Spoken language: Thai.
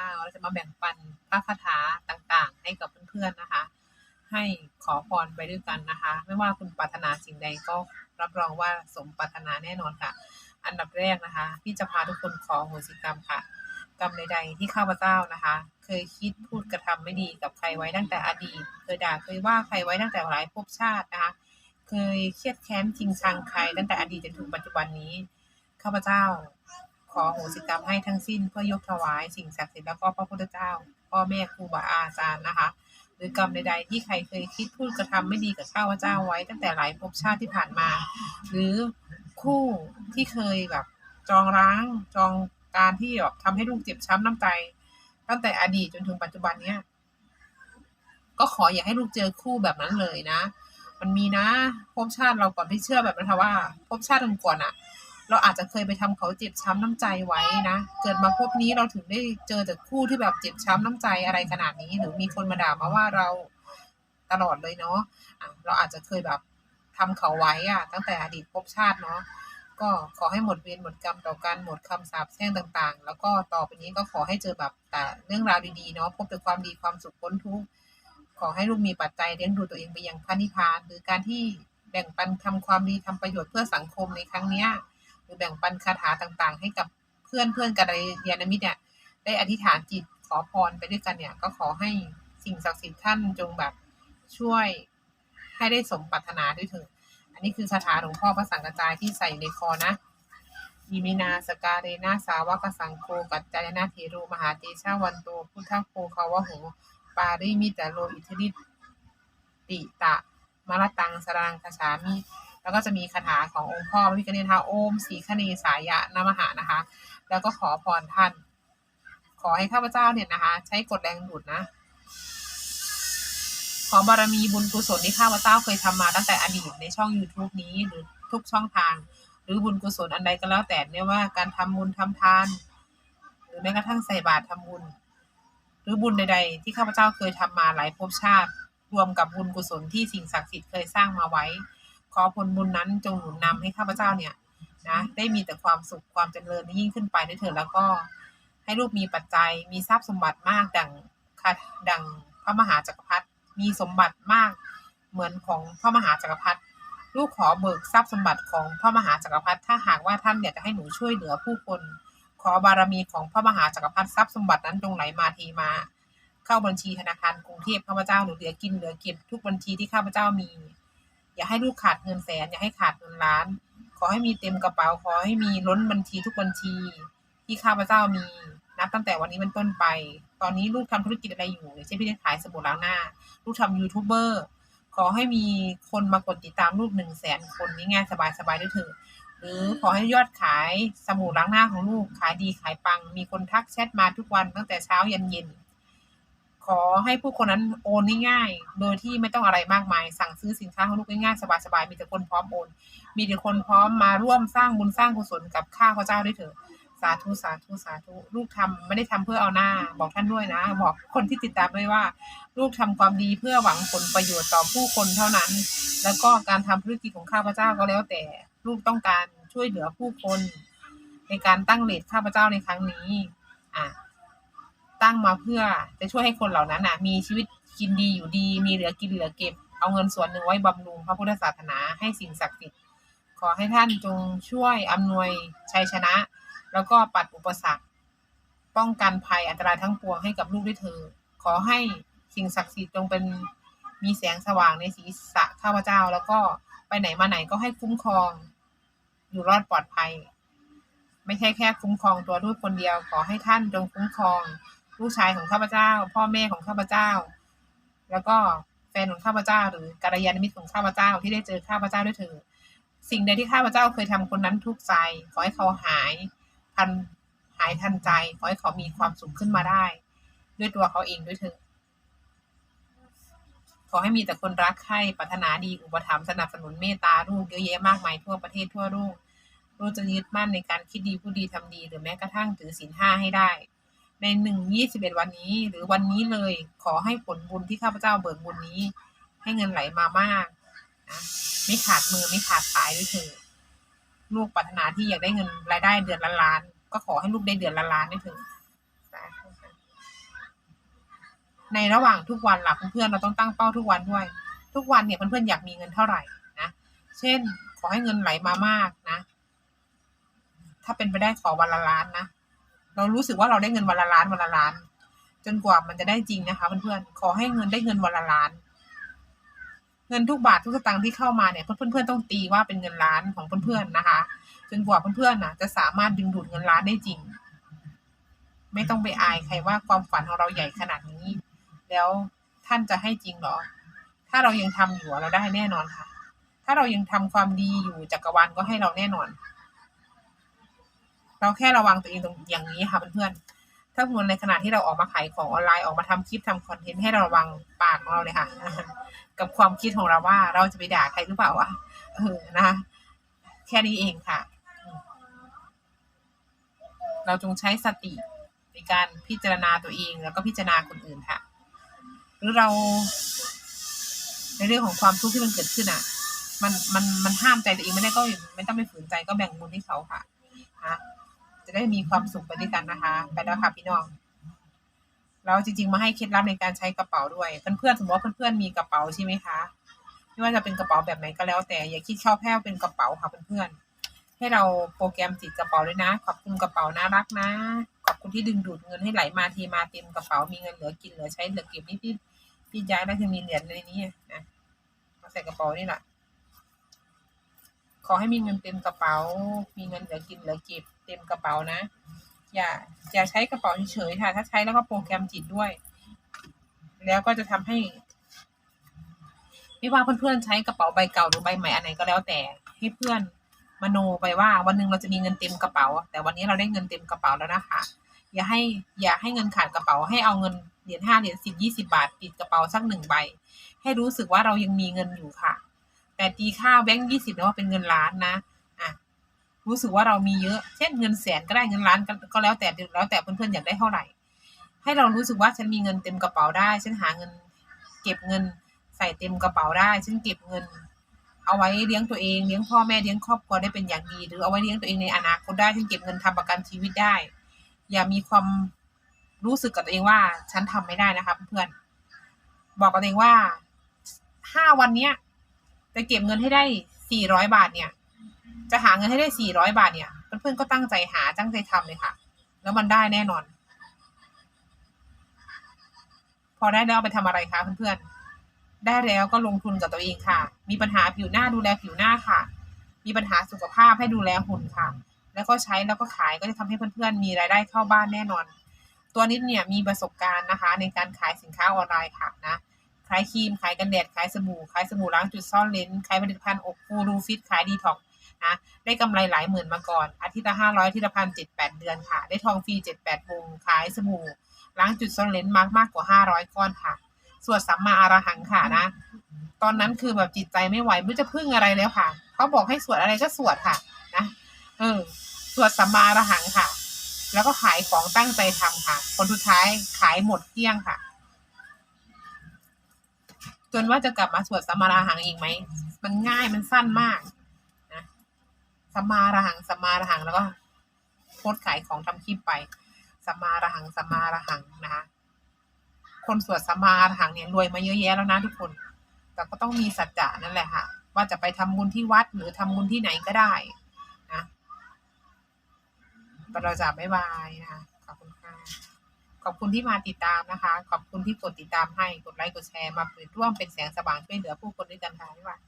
ค่ะเราจะมาแบ่งปันพระคาถาต่างๆ ให้กับเพื่อนๆนะคะ ให้ขอพรไปด้วยกันนะคะ ไม่ว่าคุณปรารถนาสิ่งใดก็รับรองว่าสมปรารถนาแน่นอนค่ะ อันดับแรกนะคะพี่จะพาทุกคนขอโหสิกรรมค่ะ กรรมใดๆที่ข้าพเจ้านะคะ เคยคิดพูดกระทำไม่ดีกับใครไว้ตั้งแต่อดีต เคยด่าเคยว่าใครไว้ตั้งแต่หลายภพชาตินะคะ เคยเครียดแค้นจริงชังใครตั้งแต่อดีตจนถึงปัจจุบันนี้ข้าพเจ้า ขอโหสิกรรมให้ทั้งสิ้นเพื่อยกถวายสิ่งศักดิ์สิทธิ์แล้วก็พระพุทธเจ้า พ่อแม่ครูบาอาจารย์นะคะ หรือกรรมใดๆที่ใครเคยคิดพูดกระทำไม่ดีกับข้าพเจ้าไว้ ตั้งแต่หลายภพชาติที่ผ่านมา หรือคู่ที่เคยแบบจองร้างจองการที่แบบทำให้ลูกเจ็บช้ำน้ำใจ ตั้งแต่อดีตจนถึงปัจจุบันเนี้ยก็ขออย่าให้ลูกเจอคู่แบบนั้นเลยนะ มันมีนะภพชาติเราก่อนที่เชื่อแบบนั้นค่ะว่าภพชาติก่อนอะ เราอาจจะเคยไปทำเขาเจ็บช้ำน้ำใจไว้นะ เกิดมาพบนี้เราถึงได้เจอแต่คู่ที่แบบเจ็บช้ำน้ำใจอะไรขนาดนี้ หรือมีคนมาด่ามาว่าเราตลอดเลยเนาะะเราอาจจะเคยแบบทำเขาไว้อะตั้งแต่อดีตภพชาติเนาะก็ขอให้หมดเวรหมดกรรมต่อกันหมดคำสาปแช่งต่างๆ แล้วก็ต่อไปนี้ก็ขอให้เจอแบบแต่เรื่องราวดีๆเนาะพบแต่ความดีความสุขพ้นทุกข์ขอให้ลูกมีปัจจัยเลี้ยงดูตัวเองไปยังพระนิพพานหรือการที่แบ่งปันทำความดีทำประโยชน์เพื่อสังคมในครั้งเนี้ย รือแบ่งปันคาถาต่างๆ ให้กับเพื่อนเพื่อนกัลยาณมิตรเนี่ยได้อธิษฐานจิตขอพรไปด้วยกันเนี่ย ก็ขอให้สิ่งศักดิ์สิทธิ์ท่านจงแบบช่วยให้ได้สมปรารถนาด้วยเถิดอันนี้คือคาถาหลวงพ่อพระสังกระจายที่ใส่ในคอนะอิมินาสกาเรนาสาวกสังโฆกัจจายนาเทโรมหาเตชะวันโตพุทธโคคาวะโหปาริมิตะโลอิทธิติตะมรตังสรังคาชามิ แล้วก็จะมีคาถาขององค์พ่อพระพิฆเนศนะคะโอมสีคเนสายะนามหานะคะ แล้วก็ขอพรท่าน ขอให้ข้าพเจ้าเนี่ยนะคะ ใช้กดแรงดูดนะ ขอบารมีบุญกุศลที่ข้าพเจ้าเคยทำมาตั้งแต่อดีตในช่อง YouTube นี้หรือทุกช่องทาง หรือบุญกุศลอันใดก็แล้วแต่เนี่ยว่าการทำบุญทำทาน หรือแม้กระทั่งใส่บาตรทำบุญ หรือบุญใด ๆ ที่ข้าพเจ้าเคยทำมาหลายภพชาติ รวมกับบุญกุศลที่สิ่งศักดิ์สิทธิ์เคยสร้างมาไว้ ขอผลบุญนั้นจงหนุนนำให้ข้าพเจ้าเนี่ยนะได้มีแต่ความสุขความเจริญยิ่งขึ้นไปด้วยเถิดแล้วก็ ให้ลูกมีปัจจัยมีทรัพย์สมบัติมากดังคดังพระมหาจักรพรรดิมีสมบัติมากเหมือนของพระมหาจักรพรรดิลูกขอเบิกทรัพย์สมบัติของพระมหาจักรพรรดิถ้าหากว่าท่านอยากจะให้หนูช่วยเหลือผู้คนขอบารมีของพระมหาจักรพรรดิทรัพย์สมบัตินั้นจงไหลมาทีมา เข้าบัญชีธนาคารกรุงเทพข้าพเจ้าหรือเหลือกินเหลือเก็บทุกบัญชีที่ข้าพเจ้ามี อย่าให้ลูกขาดเงินแสน อย่าให้ขาดเงินล้าน ขอให้มีเต็มกระเป๋า ขอให้มีล้นบัญชีทุกบัญชี ที่ข้าพเจ้ามีนับตั้งแต่วันนี้เป็นต้นไป ตอนนี้ลูกทำธุรกิจอะไรอยู่เช่นพี่ได้ขายสบู่ล้างหน้า ลูกทำยูทูบเบอร์ขอให้มีคนมากดติดตามลูกหนึ่งแสนคนนี่ง่ายสบายสบายด้วยเถอะหรือขอให้ยอดขายสบู่ล้างหน้าของลูกขายดีขายปัง มีคนทักแชทมาทุกวันตั้งแต่เช้ายันเย็น ขอให้ผู้คนนั้นโอนง่ายๆ โดยที่ไม่ต้องอะไรมากมาย สั่งซื้อสินค้าของลูกง่ายๆ สบายๆ มีแต่คนพร้อมโอน มีแต่คนพร้อมมาร่วมสร้างบุญสร้างกุศลกับข้าพเจ้าด้วยเถอะ สาธุ สาธุ สาธุ ลูกทำไม่ได้ทำเพื่อเอาหน้า บอกท่านด้วยนะ บอกคนที่ติดตามด้วยว่า ลูกทำความดีเพื่อหวังผลประโยชน์ต่อผู้คนเท่านั้น แล้วก็การทำธุรกิจของข้าพเจ้าก็แล้วแต่ ลูกต้องการช่วยเหลือผู้คน ในการตั้งเลทข้าพเจ้าในครั้งนี้ อะ ตั้งมาเพื่อจะช่วยให้คนเหล่านั้นอะมีชีวิตกินดีอยู่ดี มีเหลือกินเหลือเก็บ เอาเงินส่วนหนึ่งไว้บำรุงพระพุทธศาสนาให้สิ่งศักดิ์สิทธิ์ขอให้ท่านจงช่วยอำนวยชัยชนะ แล้วก็ปัดอุปสรรค ป้องกันภัยอันตรายทั้งปวงให้กับลูกด้วยเธอ ขอให้สิ่งศักดิ์สิทธิ์จงเป็นมีแสงสว่างในศีรษะข้าพเจ้า แล้วก็ไปไหนมาไหนก็ให้คุ้มครอง อยู่รอดปลอดภัย ไม่ใช่แค่คุ้มครองตัวลูกคนเดียว ขอให้ท่านจงคุ้มครอง ลูกชายของข้าพเจ้า พ่อแม่ของข้าพเจ้า แล้วก็แฟนของข้าพเจ้า หรือกัลยาณมิตรของข้าพเจ้าที่ได้เจอข้าพเจ้าด้วยเถิดสิ่งใดที่ข้าพเจ้าเคยทำคนนั้นทุกข์ใจ ขอให้เขาหายทันหายทันใจ ขอให้เขามีความสุขขึ้นมาได้ ด้วยตัวเขาเองด้วยเถิดขอให้มีแต่คนรักใคร่ปรารถนาดีอุปถัมภ์สนับสนุนเมตตาลูกเยอะแยะมากมายทั่วประเทศทั่วโลกลูกจะยึดมั่นในการคิดดีพูดดีทำดี หรือแม้กระทั่งถือศีลห้าให้ได้ ในหนึ่งยี่สิบเอ็ดวันนี้ หรือวันนี้เลยขอให้ผลบุญที่ข้าพเจ้าเบิกบุญนี้ ให้เงินไหลมามากนะไม่ขาดมือไม่ขาดสายด้วยเถิดลูกปรารถนาที่อยากได้เงินรายได้เดือนละล้าน ก็ขอให้ลูกได้เดือนละล้านด้วยเถิดสาธุค่ะในระหว่างทุกวันหล่ะเพื่อนเราต้องตั้งเป้าทุกวันด้วย ทุกวันเนี่ยเพื่อนๆอยากมีเงินเท่าไหร่นะเช่น ขอให้เงินไหลมามากนะ ถ้าเป็นไปได้ขอวันละล้านนะ เรารู้สึกว่าเราได้เงินวันละล้านวันละล้าน จนกว่ามันจะได้จริงนะคะเพื่อนๆขอให้เงินได้เงินวันละล้าน เงินทุกบาททุกสตางค์ที่เข้ามาเนี่ยเพื่อนๆต้องตีว่าเป็นเงินล้านของเพื่อนๆนะคะ จนกว่าเพื่อนๆนะจะสามารถดึงดูดเงินล้านได้จริง ไม่ต้องไปอายใครว่าความฝันของเราใหญ่ขนาดนี้ แล้วท่านจะให้จริงหรอ ถ้าเรายังทำอยู่เราได้แน่นอนค่ะ ถ้าเรายังทำความดีอยู่จักรวาลก็ให้เราแน่นอน เราแค่ระวังตัวเองตรงอย่างนี้ค่ะเพื่อนๆ ถ้าคุณในขณะที่เราออกมาขายของออนไลน์ออกมาทำคลิปทำคอนเทนต์ให้เราระวังปากของเราเลยค่ะ กับความคิดของเราว่าเราจะไปด่าใครหรือเปล่าวะเออนะคะแค่นี้เองค่ะ เราจงใช้สติในการพิจารณาตัวเองแล้วก็พิจารณาคนอื่นค่ะ หรือเรา ในเรื่องของความทุกข์ที่มันเกิดขึ้นอะ มันมันมันห้ามใจตัวเองไม่ได้ก็ไม่ต้องไปฝืนใจก็แบ่งบุญให้เขาค่ะนะ จะได้มีความสุขไปด้วยกันนะคะ ไปแล้วค่ะพี่น้อง เราจริงๆมาให้เคล็ดลับในการใช้กระเป๋าด้วย เพื่อนๆสมมติว่าเพื่อนๆมีกระเป๋าใช่ไหมคะไม่ว่าจะเป็นกระเป๋าแบบไหนก็แล้วแต่อย่าคิดเข้าแพ้เป็นกระเป๋าค่ะเพื่อนๆให้เราโปรแกรมติดกระเป๋าด้วยนะ ขอบคุณกระเป๋าน่ารักนะ ขอบคุณที่ดึงดูดเงินให้ไหลมาเทมาเต็มกระเป๋ามีเงินเหลือกินเหลือใช้เหลือเก็บนี่พี่พี่ย้ายได้คือมีเหรียญในนี้นะมาใส่กระเป๋านี่แหละขอให้มีเงินเต็มกระเป๋า มีเงินเหลือกินเหลือเก็บ ต็มกระเป๋านะ อย่าอย่าใช้กระเป๋าเฉยๆค่ะถ้าใช้แล้วก็โปรแกรมจิตด้วย แล้วก็จะทำให้ไม่ว่าเพื่อนๆใช้กระเป๋าใบเก่าหรือใบใหม่อันไหนก็แล้วแต่ให้เพื่อนมโนไปว่าวันหนึ่งเราจะมีเงินเต็มกระเป๋า แต่วันนี้เราได้เงินเต็มกระเป๋าแล้วนะคะอย่าให้อย่าให้เงินขาดกระเป๋าให้เอาเงินเหรียญห้าเหรียญสิบยี่สิบาทติดกระเป๋าสักหนึ่งใบ ให้รู้สึกว่าเรายังมีเงินอยู่ค่ะ แต่ตีค่าแบงค์ยี่สิบแล้วว่าเป็นเงินล้านนะ รู้สึกว่าเรามีเยอะ เช่นเงินแสนก็ได้เงินล้านก็แล้วแต่แล้วแต่เพื่อนๆอยากได้เท่าไหร่ ให้เรารู้สึกว่าฉันมีเงินเต็มกระเป๋าได้ ฉันหาเงิน เก็บเงินใส่เต็มกระเป๋าได้ ฉันเก็บเงิน เอาไว้เลี้ยงตัวเองเลี้ยงพ่อแม่เลี้ยงครอบครัวได้เป็นอย่างดี หรือเอาไว้เลี้ยงตัวเองในอนาคตได้ ฉันเก็บเงินทำประกันชีวิตได้ อย่ามีความรู้สึกกับตัวเองว่าฉันทำไม่ได้นะคะเพื่อนๆบอกกับตัวเองว่าห้าวันเนี้ยจะเก็บเงินให้ได้สี่ร้อยบาทเนี่ย จะหาเงินให้ได้สี่ร้อยบาทเนี่ยเพื่อนๆก็ตั้งใจหาตั้งใจทำเลยค่ะ แล้วมันได้แน่นอน พอได้แล้วเอาไปทำอะไรคะเพื่อนๆได้แล้วก็ลงทุนกับตัวเองค่ะ มีปัญหาผิวหน้าดูแลผิวหน้าค่ะ มีปัญหาสุขภาพให้ดูแลหุ่นค่ะ แล้วก็ใช้แล้วก็ขายก็จะทำให้เพื่อนๆ มีรายได้เข้าบ้านแน่นอน ตัวนี้เนี่ยมีประสบการณ์นะคะ ในการขายสินค้าออนไลน์ค่ะนะขายครีมขายกันแดดขายสบู่ขายสบู่ล้างจุดซ่อนเลนขายผลิตภัณฑ์อกฟูรูฟิตขายดีท็อก นะได้กำไรหลายหมื่นมาก่อน อาทิตย์ละห้าร้อยอาทิตย์ละพันเจ็ดแปดเดือนค่ะ ได้ทองฟรีเจ็ดแปดวงขายสบู่ล้างจุดซ่อนเลนมากมากกว่าห้าร้อยก้อนค่ะสวดสัมมาอรหังค่ะนะ ตอนนั้นคือแบบจิตใจไม่ไหวไม่รู้จะพึ่งอะไรแล้วค่ะเขาบอกให้สวดอะไรก็สวดค่ะนะเออสวดสัมมาอรหังค่ะ แล้วก็ขายของตั้งใจทำค่ะ คนสุดท้ายขายหมดเกลี้ยงค่ะ จนว่าจะกลับมาสวดสัมมาราหังอีกไหมมันง่ายมันสั้นมาก สัมมาราหังสัมมาราหังแล้วก็โพสขายของทำคลิปไปสัมมาราหังสัมมาราหังนะคะคนสวดสัมมาราหังเนี่ยรวยมาเยอะแยะแล้วนะทุกคน แต่ก็ต้องมีสัจจะนั่นแหละค่ะ ว่าจะไปทำบุญที่วัดหรือทำบุญที่ไหนก็ได้นะเราจะไม่บายนะคะขอบคุณค่ะขอบคุณที่มาติดตามนะคะ ขอบคุณที่กดติดตามให้กดไลค์กดแชร์มาเปิดร่วมเป็นแสงสว่างช่วยเหลือผู้คนด้วยกันค่ะบ๊ายบาย